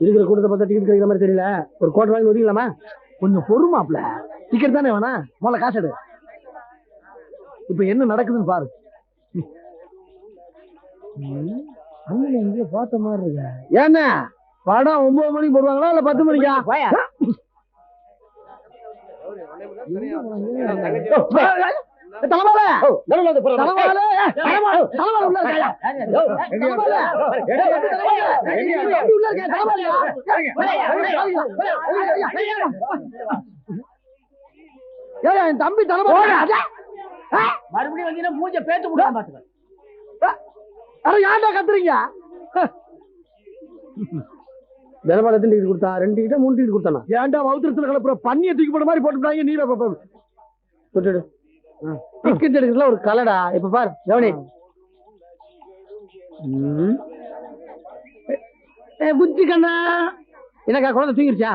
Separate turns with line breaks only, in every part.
இருக்கிற கூட்டத்தை பார்த்தா டிக்கெட் கிடைக்கிற மாதிரி தெரியல. ஒரு கோட்டை வாங்கி ஒதுக்கலாமா
கொஞ்சம் பொறுமாப்ல டிக்கெட் தானே வேணா? முதல்ல காசு எடு. இப்ப என்ன நடக்குதுன்னு பாரு.
அண்ணன் எங்கேயோ பார்த்த மாதிரி இருக்கா.
ஏன்னா படம் ஒன்பது மணிக்கு போடுவாங்களா இல்ல பத்து மணிக்கா? என் தம்பி தலைமால
மறுபடியும் வந்தீங்கன்னா மூஞ்ச பேத்து விடுவான் பாத்துக்க
அட ஏன்டா கத்துறீங்க
தினபால எத்தனை டிக்கெட் கொடுத்தா ரெண்டு டிக்கெட்டா மூணு டிக்கெட் கொடுத்தானா?
ஏன்டா வவுத்திரத்துல கலப்புற பண்ணிய தூக்கி போட மாதிரி போட்டுட்டாங்க நீ
தொட்டுடு. டிக்கெட் எடுக்கிறதுல ஒரு கலடா. இப்ப பாரு கவனி புத்தி கண்ணா. என்னக்கா குழந்தை தூங்கிருச்சா?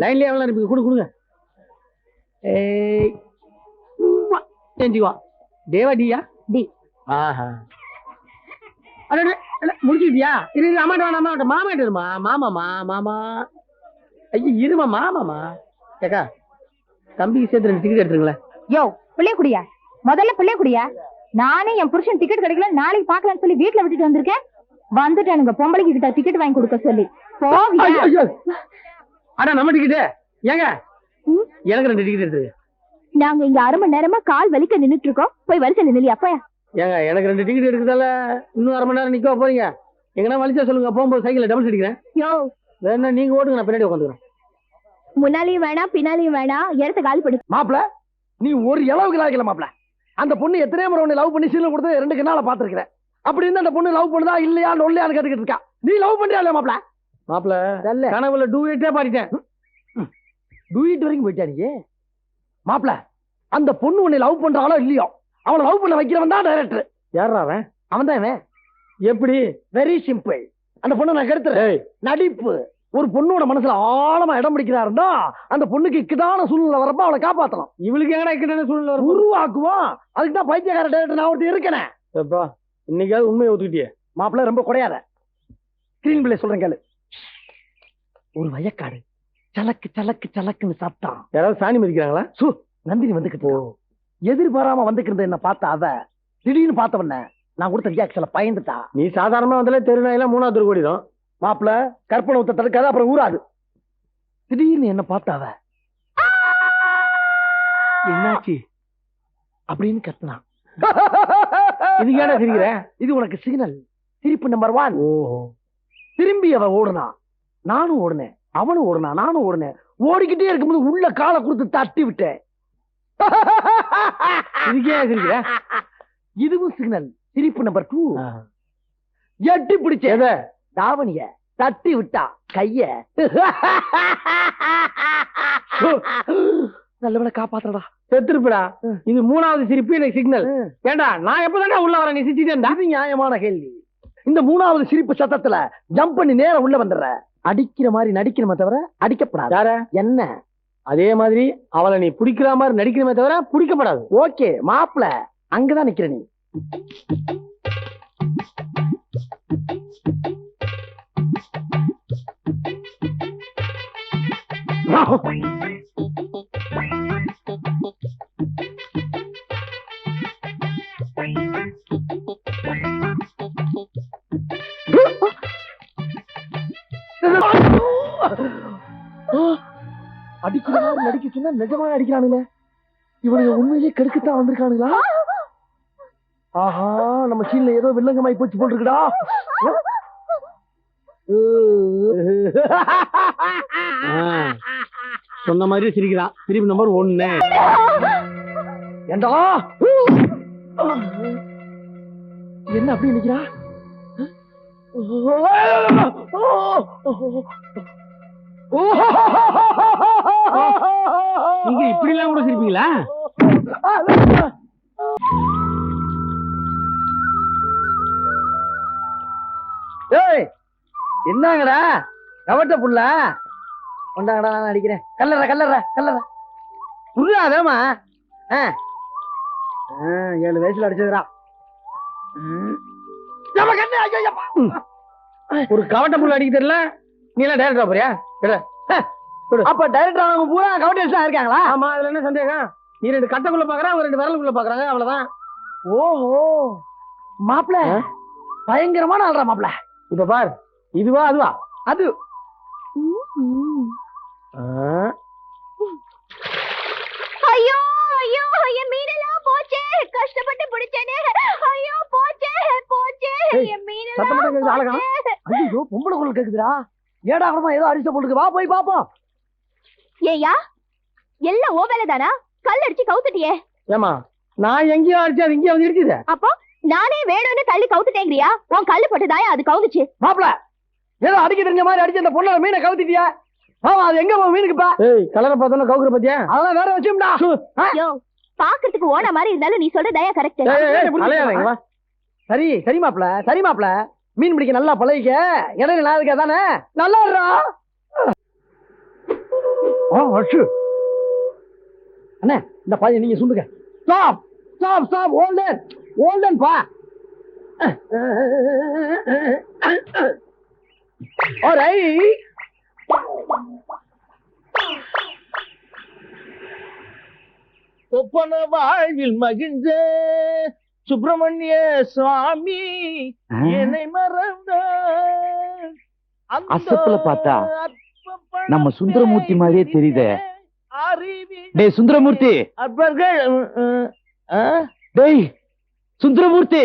லைன்லயே எவ்வளோ இருக்கு கொடு கொடுங்க. ஏய். செஞ்சுக்குவா தேவா டியா?
டி.
ஆஹா. அட முடிச்சுட்டியா இரு இரு, அம்மாட்ட வேணாம் அம்மாட்ட மாமா இருமா? மாமாமா மாமா. ஐயோ இருமா மாமாமா ஏக்கா தம்பிக்கு சேர்த்து ரெண்டு டிக்கெட் எடுத்துருங்களேன்.
யோ பிள்ளை குடியா? முதல்ல பிள்ளை குடியா? நானே என் புருஷன் டிக்கெட் கிடைக்கல நாளைக்கு பாக்கலாம்னு சொல்லி வீட்டுல விட்டுட்டு வந்திருக்கேன். வந்துட்டானுங்க பொம்பளைக்கு கிட்ட டிக்கெட் வாங்கி கொடுக்க சொல்லி. போவியா.
அடா நம்ம டிக்கெட்டு ஏங்க? எனக்கு ரெண்டு டிக்கெட் எடுத்து
நாங்க இங்க அரை மணி நேரமா கால் வலிக்க நின்னுட்டு இருக்கோம். போய் வரிசை நின்னுலியா போயா?
ஏங்க எனக்கு ரெண்டு டிக்கெட் எடுக்கிறதால இன்னும் அரை மணி நேரம் நிக்க போறீங்க? எங்கன்னா வலிச்சா சொல்லுங்க போகும்போது சைக்கிள் டபுள் அடிக்கிறேன்
யோ.
வேணா நீங்க ஓடுங்க நான் பின்னாடி உட்காந்துக்கிறேன்
முன்னாலையும் வேணாம் பின்னாலையும் வேணாம் இடத்த காலி படு
மாப்ள நீ ஒரு இளவுக்கு லாய்க்கல மாப்ள அந்த பொண்ணு எத்தனையோ முறை உன்னை லவ் பண்ணி சீல கொடுத்து ரெண்டு கண்ணால பாத்துருக்கிறேன் அப்படி இருந்து அந்த பொண்ணு லவ் பண்ணுதா இல்லையா நொல்லையான்னு கேட்டுக்கிட்டு இருக்கா. நீ லவ் பண்றியா இல்லையா மாப்ள
மாப்பிள கனவுல டூயட்டே பாடிட்டேன்.
டூயிட் வரைக்கும் போயிட்டா நீ மாப்ள அந்த பொண்ணு உன்னை லவ் பண்றாளோ இல்லையோ? அவனை பண்ண வைக்கிறவன் தான் டைரக்டர்
யாரா அவன்?
அவன் தான் இவன்.
எப்படி?
வெரி சிம்பிள் அந்த பொண்ணை நான் கெடுத்துறேன். நடிப்பு. ஒரு பொண்ணோட மனசுல ஆழமா இடம் பிடிக்கிறாருன்னா அந்த பொண்ணுக்கு இக்கட்டான சூழ்நிலை வரப்ப அவளை காப்பாத்தலாம்.
இவளுக்கு எங்கடா இக்கட்டான சூழ்நிலை
உருவாக்குவோம் அதுக்கு தான் பைத்தியக்கார டேரக்டர் நான் ஒருத்தர் இருக்கேனே.
எப்பா இன்னைக்காவது உண்மையை ஒத்துக்கிட்டியே?
மாப்பிள்ள ரொம்ப குறையாத ஸ்கிரீன் பிள்ளை சொல்றேன் கேளு. ஒரு வயக்காடு. சலக்கு சலக்கு சலக்குன்னு சாப்பிட்டான்.
யாராவது சாணி மதிக்கிறாங்களா?
சு நந்தினி வந்துகிட்டு எதிர்பாராம வந்துக்கிட்டு என்ன பார்த்த அவ திடீர்னு பார்த்தவன நான் கொடுத்த ரியாக்ஷன்ல பயந்துட்டா.
நீ சாதாரணமா வந்தாலே தெருநாயெல்லாம் மூணாவது தெரு ஓடிடும்
மாப்பிள்ள கற்பனை ஊத்த தடுக்காத அப்புறம் ஊராது திடீர்னு என்ன பார்த்த அவ என்னாச்சு? அப்படின்னு கத்துனான்
இதுக்கு ஏடா சிரிக்கிற?
இது உனக்கு சிக்னல் சிரிப்பு நம்பர் ஒன் திரும்பி அவ ஓடுனா நானும் ஓடுனேன் அவனும் ஓடுனா நானும் ஓடுனேன். ஓடிக்கிட்டே இருக்கும்போது உள்ள காலை கொடுத்து தட்டி விட்டேன். இதுவும் சிக்னல் சிரிப்பு நம்பர் டூ. எட்டி பிடிச்ச தாவணிய தட்டி விட்டா கைய நல்லவளை காப்பாத்தடா
செத்துருப்படா. இது மூணாவது சிரிப்பு எனக்கு சிக்னல் ஏண்டா நான் எப்பதானே உள்ள வரேன்? நீ சிரிச்சிட்டே இருந்தா?
இது நியாயமான கேள்வி. இந்த மூணாவது சிரிப்பு சத்தத்துல ஜம்ப் பண்ணி நேரா உள்ள வந்துடுற. அடிக்கிற மாதிரி நடிக்கணுமே தவிர அடிக்கப்படாது. என்ன?
அதே மாதிரி அவளை நீ பிடிக்கிற மாதிரி நடிக்கணுமே தவிர பிடிக்கப்படாது.
ஓகே மாப்பிள அங்கதான் நிக்கிற நீ. அடிக்கிற மாதிரி நடிக்க சொன்னா நிஜமா அடிக்கிறானுங்க இவனுங்க உண்மையிலேயே கெடுக்கத்தான் வந்திருக்கானுங்களா ஆஹா நம்ம சீன்ல ஏதோ வில்லங்கமாய் போச்சு போல் இருக்குடா
சொன்ன மாதிரி சிரிக்கிறான் சிரிப்பு நம்பர் ஒன்னு
ஏண்டா என்ன அப்படி நிக்கிறா
நீங்க இப்படி எல்லாம் கூட சிரிப்பீங்களா
ஏய் என்னங்கடா கவட்ட புள்ள கொண்டாங்கடா நான் அடிக்கிறேன் கல்லற கல்லற கல்லற புரியாதேமா ஆ, ஏழு வயசுல அடிச்சதுடா ம்.
ஒரு கவட்ட புல் அடிக்க தெரியல நீ எல்லாம் டேரக்டரா போறியா.
அப்ப டைரக்டர் அவங்க பூரா கவுண்டர்ஸ் தான் இருக்காங்களா?
ஆமா அதுல என்ன சந்தேகம்? நீ ரெண்டு கட்டக்குள்ள பாக்குற அவங்க ரெண்டு விரலுக்குள்ள பாக்குறாங்க அவ்வளவுதான்.
ஓஹோ. மாப்பிள பயங்கரமான ஆள்றா மாப்பிள.
இப்ப பார். இதுவா அதுவா?
அது.
ஐயோ ஐயோ என் மீனெல்லாம் போச்சே. கஷ்டப்பட்டு பிடிச்சேனே. ஐயோ போச்சே போச்சே. என்
சத்தம்
மீனெல்லாம்.
ஐயோ பொம்பளை குரல் கேக்குதுடா. ஏடா அப்புறமா ஏதோ அடிச்ச போட்டுருக்கு. வா போய் பாப்போம்.
ஏய்யா எல்லாம் ஓ வேலைதானா? கல் அடிச்சு கவுத்துட்டியே.
ஏமா நான் எங்கேயோ அடிச்சு அது இங்கே வந்து இருக்குது.
அப்போ நானே வேணும்னு தள்ளி கவுத்துட்டேங்கிறியா? உன் கல்லு பட்டுதாயா அது கவுந்துச்சு.
மாப்பிள ஏதோ அடிக்க தெரிஞ்ச மாதிரி அடிச்சு அந்த பொண்ணோட மீனை கவுத்திட்டியா? ஆமா அது எங்க போகும் மீனுக்குப்பா?
ஏய் கலரை பார்த்தோன்னா கவுக்குற பத்தியா?
அதெல்லாம் வேற வச்சும்டா.
யோ பாக்குறதுக்கு ஓன மாதிரி இருந்தாலும் நீ சொல்ற தயா கரெக்ட்
ஏய், ஏய், ஏய்.
சரி சரி மாப்பிள சரி மாப்பிள. மீன் பிடிக்க நல்லா பழகிக்க. இடையில நான் இருக்கா தானே? நல்லா அண்ணே இந்த பையன் நீங்க சொல்லுங்க stop stop stop hold on hold on பா. ஓரை
ஒப்பன வாழ்வில் மகிழ்ந்த சுப்பிரமணிய சுவாமி என்னை மறந்த
அசப்புல பார்த்தா நம்ம சுந்தரமூர்த்தி மாதிரியே தெரியுதே. டேய் சுந்தரமூர்த்தி. டேய் சுந்தரமூர்த்தி.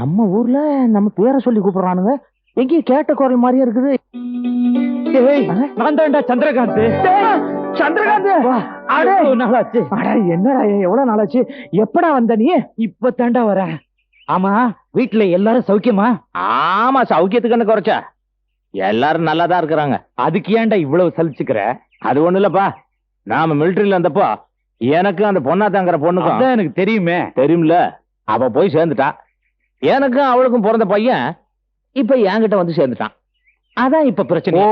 நம்ம ஊர்ல நம்ம பேரை சொல்லி கூப்பிடுறானுங்க. எங்கேயோ கேட்ட குரல் மாதிரியே இருக்குது. நான் தான்டா சந்திரகாந்த். சந்திரகாந்த்! எவ்வளவு நாளாச்சு? அட என்னடா எவ்வளவு நாளாச்சு? எப்படா வந்த நீ? இப்ப தாண்டா வரேன் ஆமா வீட்டுல எல்லாரும் சௌக்கியமா?
ஆமா சௌக்கியத்துக்கு என்ன குறைச்சா? எல்லாரும் நல்லா தான் இருக்கிறாங்க.
அதுக்கு ஏன்டா இவ்வளவு சலிச்சுக்கிற?
அது ஒண்ணு இல்லப்பா. நாம மிலிட்டரியில இருந்தப்போ எனக்கு அந்த பொண்ணாத்தாங்கிற பொண்ணுக்கும்
அதான் எனக்கு தெரியுமே.
தெரியும்ல? அவ போய் சேர்ந்துட்டா எனக்கும் அவளுக்கும் பிறந்த பையன் இப்ப என்கிட்ட வந்து சேர்ந்துட்டான். அதான் இப்ப பிரச்சனை.
ஓ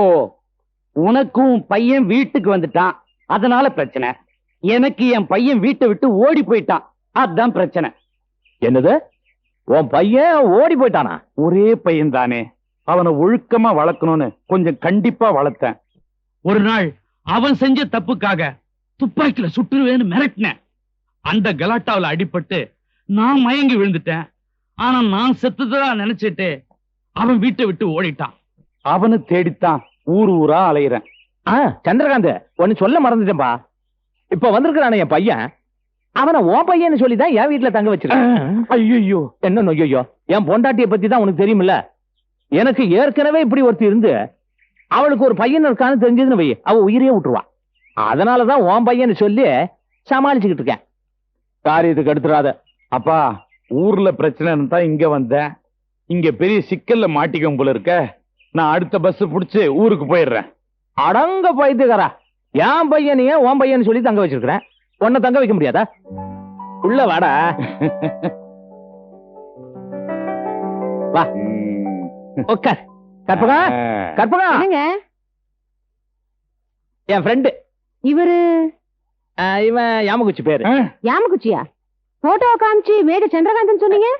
உனக்கும் பையன் வீட்டுக்கு வந்துட்டான். அதனால பிரச்சனை. எனக்கு என் பையன் வீட்டை விட்டு ஓடி போயிட்டான். அதான் பிரச்சனை.
என்னது? உன் பையன் ஓடி போயிட்டானா?
ஒரே பையன் தானே அவனை ஒழுக்கமா வளர்க்கணும்னு கொஞ்சம் கண்டிப்பா வளர்த்தேன். ஒரு நாள் அவன் செஞ்ச தப்புக்காக துப்பாக்கில சுட்டுருவேன்னு மிரட்டினேன். அந்த கலாட்டாவுல அடிபட்டு நான் மயங்கி விழுந்துட்டேன். ஆனா நான் செத்துதா நினைச்சிட்டு அவன் வீட்டை விட்டு ஓடிட்டான். அவனை தேடித்தான். ஊர் ஊரா அலையிறேன்.
ஆ சந்திரகாந்த் ஒன்னு சொல்ல மறந்துட்டேன்பா. இப்ப வந்திருக்கிறானே என் பையன். அவனை உன் பையன்னு சொல்லி தான் என் வீட்டுல தங்க வச்சிருக்கேன்.
ஐயோ
என்ன நொய்யோ என் பொண்டாட்டிய பத்தி தான் உனக்கு தெரியுமில்ல? எனக்கு ஏற்கனவே இப்படி ஒருத்தி இருந்து அவளுக்கு ஒரு பையன் இருக்கான்னு தெரிஞ்சதுன்னு வை அவ உயிரையே விட்டுருவா. அதனாலதான் உன் பையன்னு சொல்லி சமாளிச்சுக்கிட்டு இருக்கேன். காரியத்துக்கு எடுத்துறாத
அப்பா ஊர்ல பிரச்சனைன்னு தான் இங்க வந்தேன். இங்க பெரிய சிக்கல்ல மாட்டிக்கும் போல இருக்க. நான் அடுத்த பஸ் புடிச்சு ஊருக்கு போயிடுறேன்.
அடங்க பைத்துக்காரா என் பையனையே உன் பையன் சொல்லி தங்க வச்சிருக்கிறேன் உன்னை தங்க வைக்க முடியாதா? உள்ள வாடா. வா. உட்கார் கற்பகா? கற்பகா? என் ஃப்ரெண்டு
இவரு?
இவன் யாமகுச்சி பேரு.
யாமகுச்சியா போட்டோ காமிச்சு மேக சந்திரகாந்தன் சொன்னீங்க?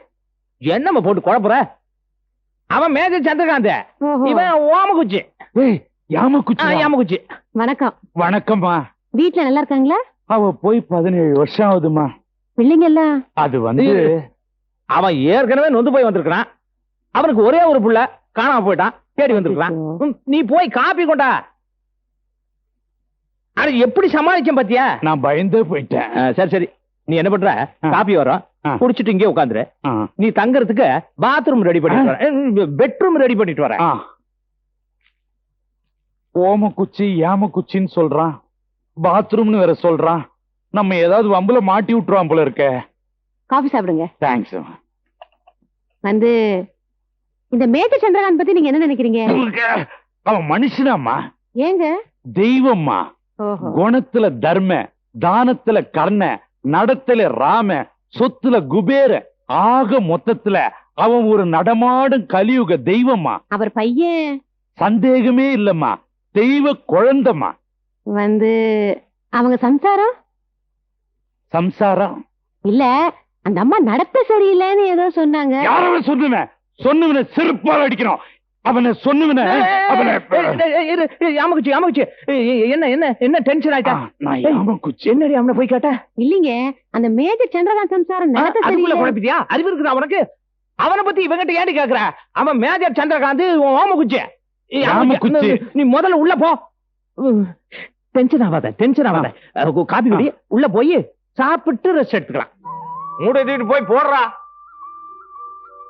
என்னம்மா போட்டு குழப்புற? அவன் மேஜர் சந்திரகாந்த். இவன் ஓமகுச்சி
ஏய்
ஆ,
யாமக்குச்சி.
யாமகுச்சி
வணக்கம்.
வணக்கம்மா.
வீட்ல நல்லா இருக்காங்களா?
அவ போய் பதினேழு வருஷம் ஆகுதுமா
பிள்ளைங்க எல்லாம்
அது வந்து
அவன் ஏற்கனவே நொந்து போய் வந்திருக்கிறான். அவனுக்கு ஒரே ஒரு புள்ள காணாம போயிட்டான். தேடி வந்திருக்கிறான். ம், நீ போய் காப்பி கொண்டா. அட எப்படி சமாளிச்சேன் பாத்தியா?
நான் பயந்தே போயிட்டேன்.
சரி சரி. நீ என்ன பண்ற. காப்பி வரும். குடிச்சிட்டு இங்கே உட்காந்துரு. நீ தங்கறதுக்கு பாத்ரூம் ரெடி பண்ணிட்டு பெட்ரூம் ரெடி பண்ணிட்டு வரேன்
ஆ. ஓமக்குச்சி யாமக்குச்சின்னு சொல்றான். பாத்ரூம்னு வேற சொல்றான். நம்ம ஏதாவது வம்புல மாட்டி விட்டுருவான் போல இருக்க.
காஃபி சாப்பிடுங்க.
தேங்க்ஸ்
வந்து இந்த மேக சந்திரகாந்த் பத்தி நீங்க என்ன நினைக்கிறீங்க?
அவன் மனுஷனாம்மா.
ஏங்க?
தெய்வம்மா. குணத்துல தர்ம தானத்துல கர்ண நடத்துல ராம சொத்துல குபேர ஆக மொத்தத்துல அவன் ஒரு நடமாடும் கலியுக தெய்வம்மா.
அவர் பையன்?
சந்தேகமே இல்லம்மா. தெய்வ குழந்தம்மா.
வந்து அவங்க சம்சாரம்?
சம்சாரம்
இல்ல அந்த அம்மா நடத்த சரியில்லைன்னு ஏதோ சொன்னாங்க.
யாரவ சொன்னுவன்? சொன்னுவன செருப்பால் அடிக்கணும். அவனை சொன்னுவன அவனை
யாமகுச்சி யாமகுச்சி. என்ன என்ன என்ன டென்ஷன் ஆயிட்டா?
நான் யாமக்குச்சி
என்னடி அவனை போய் கேட்ட?
இல்லீங்க அந்த மேஜர் சந்திரகாந்த் சம்சாரம் நடத்த
அதுக்குள்ள
சரியில்லை
குழப்பிட்டியா அறிவு இருக்குதா அவனுக்கு அவனை பத்தி இவங்கிட்ட ஏன்டி கேக்குற? அவன் மேஜர் சந்திரகாந்த் உன் ஓமகுச்சி
யாமகுச்சி.
நீ முதல்ல உள்ள போ. டென்ஷன் ஆகாத டென்ஷன் ஆகாத. காபி குடி உள்ள போய் சாப்பிட்டு ரெஸ்ட் எடுத்துக்கலாம். மூட போய் போடுறா.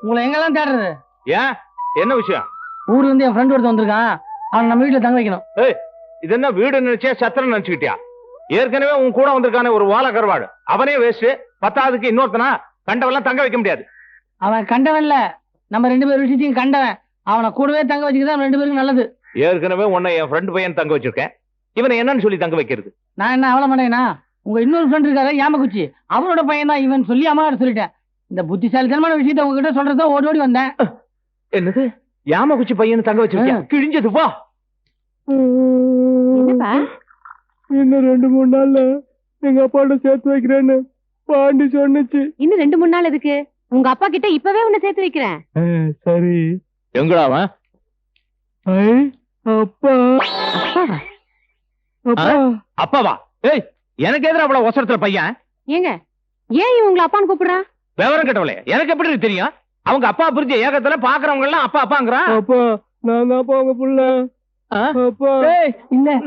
உங்களை எங்கெல்லாம் தேடுறது?
ஏன்? என்ன விஷயம்?
ஊர்ல இருந்து என் ஃப்ரெண்ட் ஒருத்தன் வந்திருக்கான். அவன் நம்ம வீட்டுல தங்க வைக்கணும்.
இது என்ன வீடு நினைச்சே சத்திரம் நினைச்சுக்கிட்டியா? ஏற்கனவே உன் கூட வந்திருக்கானே ஒரு வாழ கருவாடு. அவனே வேஸ்ட் பத்தாவதுக்கு இன்னொருத்தனா கண்டவெல்லாம் தங்க வைக்க முடியாது.
அவன் கண்டவன்ல. நம்ம ரெண்டு பேர் விஷயத்தையும் கண்டவன். அவனை கூடவே தங்க வச்சுக்கிதான் ரெண்டு பேருக்கும் நல்லது.
ஏற்கனவே உன்னை என் ஃப்ரெண்ட் பையன் தங்க வச்சிருக்கேன். இவனை என்னன்னு சொல்லி தங்க வைக்கிறது?
நான் என்ன அவள மாட்டேனா? உங்க இன்னொரு ஃப்ரெண்ட் இருக்காரு யாமக்குச்சி அவனோட பையன் தான் இவன் சொல்லி அம்மா சொல்லிட்டேன். இந்த புத்திசாலித்தனமான விஷயத்தை உங்ககிட்ட சொல்றதா ஓடி ஓடி வந்தேன்.
என்னது? யாமகுச்சி பையனை தங்க வச்சிருக்கேன் கிழிஞ்சது வா.
இன்னும் ரெண்டு மூணு நாள்ல எங்க அப்பாவோட சேர்த்து வைக்கிறேன்னு பாண்டி சொன்னுச்சு.
இன்னும் ரெண்டு மூணு நாள் எதுக்கு? உங்க அப்பா கிட்ட இப்பவே உன்னை சேர்த்து வைக்கிறேன்.
சரி.
எங்கடா அவன்?
ஐ, அப்பா. அப்பா.
அப்பாவா? ஏய் எனக்கு எதிர அவ்வளவு ஒசரத்துல பையன்?
ஏங்க ஏன் இவன் உங்களை அப்பான்னு கூப்பிடுறான்?
விவரம் கட்டவளே எனக்கு எப்படி தெரியும்? அவங்க அப்பா புரிஞ்ச ஏகத்துல பாக்குறவங்க எல்லாம் அப்பா அப்பாங்கிறான்.
அப்பா நான் தான்ப்பா உங்க புள்ள.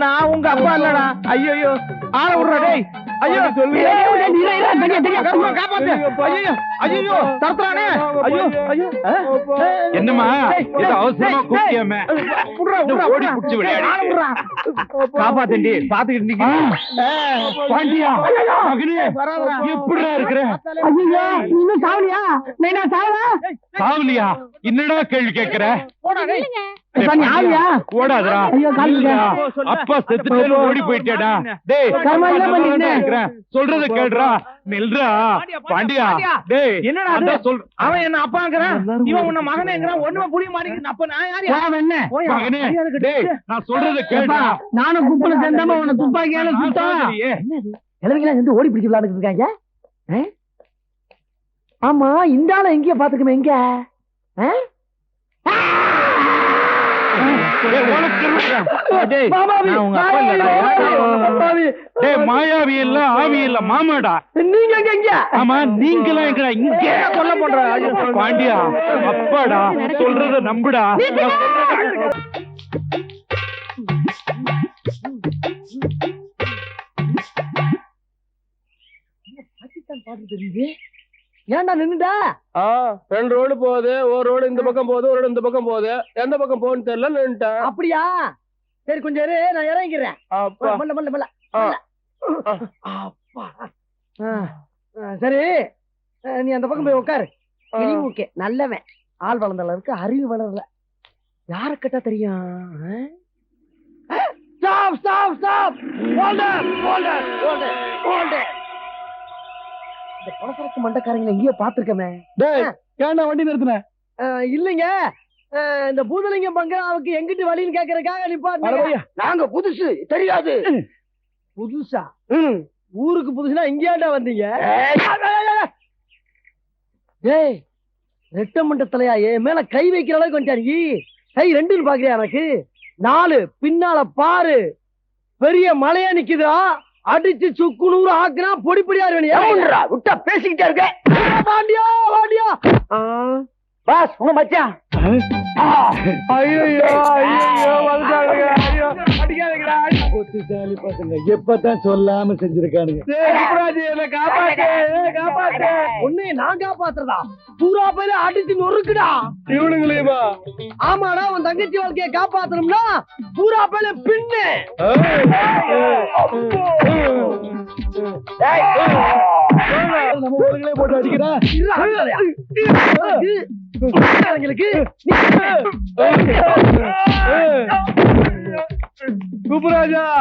நான் உங்க அப்பா இல்லடா. ஐயோ ஆள விடுறா டேய். ஐயோ.
சொல்லு.
ஐயோ ஐயோ தரத்துறானே. ஐயோ ஐயோ. ஆ?
அப்பா.
என்னம்மா?
ஏய்,
அவசரமா
ஏய்,
கூப்பிட்டியாமே?
புடுறா, புடுறா,
ஓடி
புடுறா.
புடிச்சு விளையாடி.
ஆள விடுறா.
அப்பா.
காப்பாத்தண்டி பாத்துக்கிட்டு நிக்க
பாண்டியா. மகனே எப்படிடா இருக்கிற?
ஐயோ இன்னும் சாவலியா? நான் சாவலா?
சாவலியா? என்னடா கேள்வி கேக்குற அப்பா செத்துட்டேன்னு ஓடி போயிட்டேடா. டேய். சொல்றத கேளுடா. நில்றா. பாண்டியா. டேய்
என்னடா
சொல்.
அவன் என்ன அப்பாங்கிறான் இவன் உன்ன மகனேங்கிறான் ஒண்ணுமே புரிய மாட்டேங்குது. அப்ப நான் யாரு?
என்ன?
மகனே டேய் நான் சொல்றத கேளுடா.
நானும் கும்பல சேர்ந்தாம உன்னை துப்பாக்கியால
சொல்றதையே.
இளவீங்களா இருந்து ஓடி பிடிச்சு இருக்காங்க? ஆமா இந்த ஆளை எங்கேயோ பாத்துக்கமே எங்க? ஆ?
மாயாவி இல்ல ஆவி இல்ல மாமாடா.
நீங்க எங்க எங்க
ஆமா நீங்களாம் எங்கடா? இங்க
கொல்ல பண்ற?
பாண்டியா அப்பாடா சொல்றத நம்புடா. நான் சொல்றத-
ஏன்டா நின்னுடா
ரெண்டு ரோடு போகுது ஒரு ரோடு இந்த பக்கம் போகுது ஒரு ரோடு இந்த பக்கம் போகுது. எந்த பக்கம் போகுன்னு தெரியல நின்னுட்டேன்.
அப்படியா? சரி கொஞ்சம் இரு நான் இறங்கிக்கிறேன். மல்ல மல்ல மல்ல. சரி. நீ அந்த பக்கம் போய் உட்காரு. ஓகே நல்லவன். ஆள் வளர்ந்த அளவுக்கு அறிவு வளரல. யார கேட்டா தெரியும் stop stop stop holder holder holder holder இந்த பலசரக்கு மண்டக்காரங்களை எங்கேயோ பாத்துருக்கமே
டேய் ஏன்டா வண்டி நிறுத்தின?
இல்லைங்க. இந்த பூதலிங்கம் பங்களாவுக்கு எங்கிட்டு வழின்னு கேக்குறதுக்காக நிப்பாட்டு
நாங்க புதுசு தெரியாது.
புதுசா? ஊருக்கு புதுசுனா இங்கேயாண்டா வந்தீங்க? ஏய். ரெட்ட மண்டத்தலையா என் மேல கை வைக்கிற அளவுக்கு வந்துட்டாரு. கை ரெண்டுன்னு பாக்குறியா எனக்கு? நாலு. பின்னால பாரு. பெரிய மலையா நிக்குதா அடிச்சு சுக்கு நூறு ஆக்குனா பொடி பொடியா இருவேனியா
விட்டா பேசிக்கிட்டே இருக்க.
பாண்டியா பாண்டியா.
பாஸ் உங்க மச்சான்.
ஐயோ ஐயோ வந்துட்டாங்க
புத்திசாலி பசங்க எப்பதான் சொல்லாம செஞ்சிருக்கானுங்க.
உன்னை நான் காப்பாத்துறதா? பூரா பேர அடிச்சு நொறுக்குடா.
இவனுங்களேவா
ஆமாடா உன் தங்கச்சி வாழ்க்கைய காப்பாத்தணும்னா பூரா பேர பின்னு.
நம்ம ஊருங்களே போட்டு அடிக்கிறா
அவங்களுக்கு
குப்புராஜா